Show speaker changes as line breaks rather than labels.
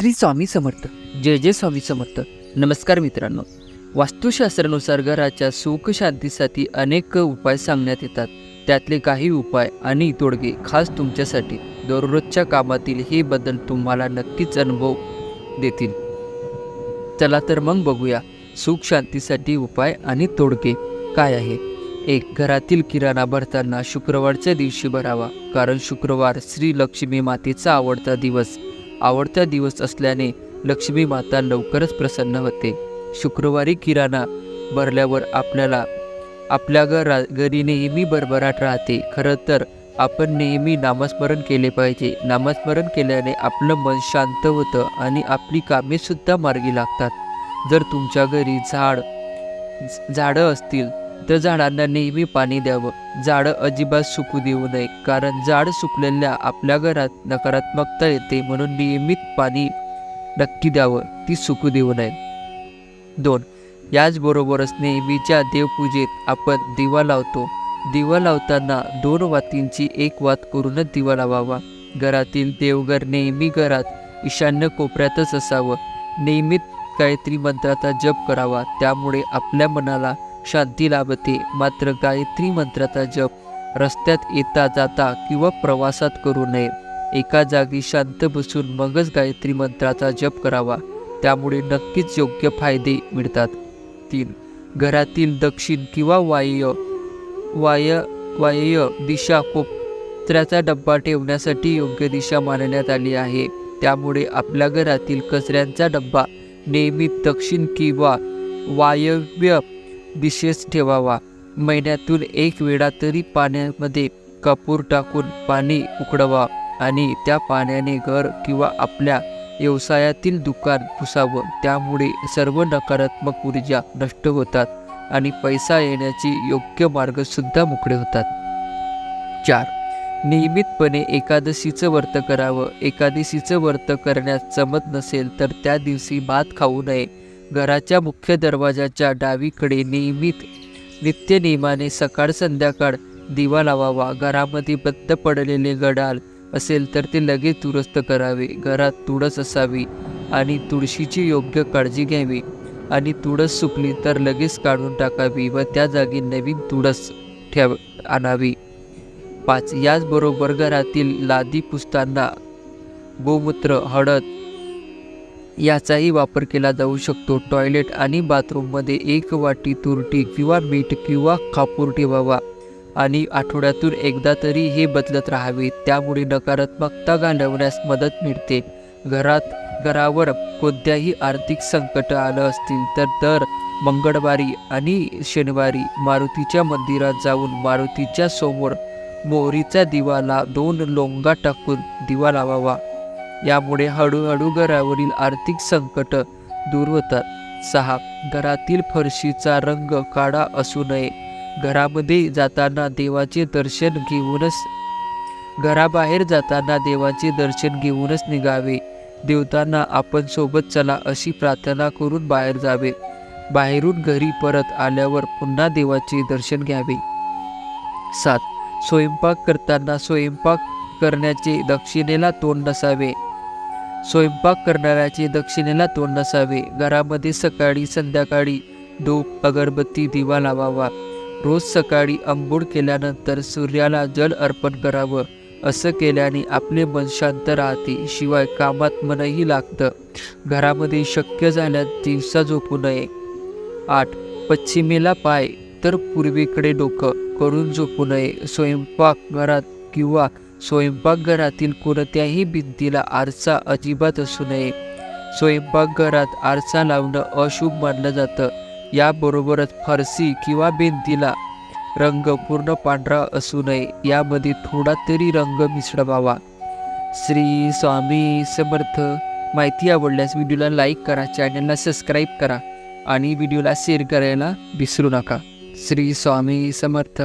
श्री स्वामी समर्थ. जय जय स्वामी समर्थ. नमस्कार मित्रांनो. वास्तुशास्त्रानुसार घराच्या सुख शांतीसाठी अनेक उपाय सांगण्यात येतात. त्यातले काही उपाय आणि तोडगे खास तुमच्यासाठी दररोजच्या कामातील हे बदल तुम्हाला नक्कीच अनुभव देतील. चला तर मग बघूया सुख शांतीसाठी उपाय आणि तोडगे काय आहे. एक घरातील किराणा भरताना शुक्रवारच्या दिवशी भरावा कारण शुक्रवार श्री लक्ष्मी मातेचा आवडता दिवस. आवडता दिवस असल्याने लक्ष्मी माता लवकरच प्रसन्न होते. शुक्रवारी किराणा भरल्यावर आपल्याला आपल्या घरा घरी नेहमी भरभराट राहते. खरं तर आपण नेहमी नामस्मरण केले पाहिजे. नामस्मरण केल्याने आपलं मन शांत होतं आणि आपली कामेसुद्धा मार्गी लागतात. जर तुमच्या घरी झाड झाडं असतील तर झाडांना नेहमी पाणी द्यावं. झाडं अजिबात सुकू देऊ नये कारण झाड सुकलेल्या आपल्या घरात नकारात्मकता येते म्हणून नियमित पाणी नक्की द्यावं ती सुकू देऊ नये. दोन याचबरोबरच नेहमीच्या देवपूजेत आपण दिवा लावतो. दिवा लावताना दोन वातींची एक वात करूनच दिवा लावावा. घरातील देवघर नेहमी घरात ईशान्य कोपऱ्यातच असावं. नियमित गायत्री मंत्राचा जप करावा त्यामुळे आपल्या मनाला शांती लाभते. मात्र गायत्री मंत्राचा जप रस्त्यात येता जाता किंवा प्रवासात करू नये. एका जागी शांत बसून मगच गायत्री मंत्राचा जप करावा. त्यामुळे नक्कीच योग्य फायदे मिळतात. तीन. घरातील दक्षिण किंवा वाय्य वाय वाय्य दिशा कोपऱ्याचा डब्बा ठेवण्यासाठी योग्य दिशा मानण्यात आली आहे. त्यामुळे आपल्या घरातील कचऱ्यांचा डब्बा नेहमी दक्षिण किंवा वायव्य विशेष ठेवावा. महिन्यातून एक वेळा तरी पाण्यामध्ये कापूर टाकून पाणी उकडवा आणि त्या पाण्याने घर किंवा आपल्या व्यवसायातील दुकान पुसावं. त्यामुळे सर्व नकारात्मक ऊर्जा नष्ट होतात आणि पैसा येण्याची योग्य मार्गसुद्धा मोकळे होतात. चार. नियमितपणे एकादशीचं व्रत करावं. एकादशीचं व्रत करण्यास जमत नसेल तर त्या दिवशी भात खाऊ नये. घराच्या मुख्य दरवाजाच्या डावीकडे नियमित नित्यनियमाने सकाळ संध्याकाळ दिवा लावावा घरामध्ये बंद पडलेले गडाल असेल तर ते लगेच दुरुस्त करावे. घरात तुळस असावी आणि तुळशीची योग्य काळजी घ्यावी आणि तुळस सुकली तर लगेच काढून टाकावी व त्या जागी नवीन तुळस ठेव आणावी. पाच याचबरोबर घरातील लादी पुसताना गोमूत्र हळद याचाही वापर केला जाऊ शकतो. टॉयलेट आणि बाथरूममध्ये एक वाटी तुरटी किंवा मीठ किंवा कापूर ठेवावा. आणि आठवड्यातून एकदा तरी हे बदलत राहावे. त्यामुळे नकारात्मकता घालवण्यास मदत मिळते. घरात घरावर कोणत्याही आर्थिक संकट आलं असतील तर दर मंगळवारी आणि शनिवारी मारुतीच्या मंदिरात जाऊन मारुतीच्या समोर मोहरीचा दिवाला दोन लोंगा टाकून दिवा लावावा. यामुळे हळूहळू घरावरील आर्थिक संकट दूर होतात. सहा घरातील फरशीचा रंग काळा असू नये. घरामध्ये जाताना देवाचे दर्शन घेऊनच घराबाहेर जाताना देवाचे दर्शन घेऊनच निघावे. देवतांना आपण सोबत चला अशी प्रार्थना करून बाहेर जावे. बाहेरून घरी परत आल्यावर पुन्हा देवाचे दर्शन घ्यावे. सात स्वयंपाक करताना स्वयंपाक करण्याचे दक्षिणेला तोंड नसावे. स्वयंपाक करणाऱ्याचे दक्षिणेला तोंड नसावे. घरामध्ये सकाळी संध्याकाळी धूप अगरबत्ती दिवा लावावा. रोज सकाळी आंघोळ केल्यानंतर सूर्याला जल अर्पण करावं. असं केल्याने आपले मन शांत राहते. शिवाय कामात मनही लागतं. घरामध्ये शक्य झाल्यास दिवसा झोपू नये. आठ. पश्चिमेला पाय तर पूर्वेकडे डोकं. करून झोपू नये. स्वयंपाक घरात किंवा स्वयंपाकघरातील कोणत्याही भिंतीला आरसा अजिबात असू नये. स्वयंपाकघरात आरसा लावणं अशुभ मानलं जातं. याबरोबरच फरशी किंवा भिंतीला रंग पूर्ण पांढरा असू नये. यामध्ये थोडा तरी रंग मिसळवावा श्री स्वामी समर्थ. माहिती आवडल्यास व्हिडिओला लाईक करा चॅनलला सबस्क्राईब करा आणि व्हिडिओला शेअर करायला विसरू नका. श्री स्वामी समर्थ.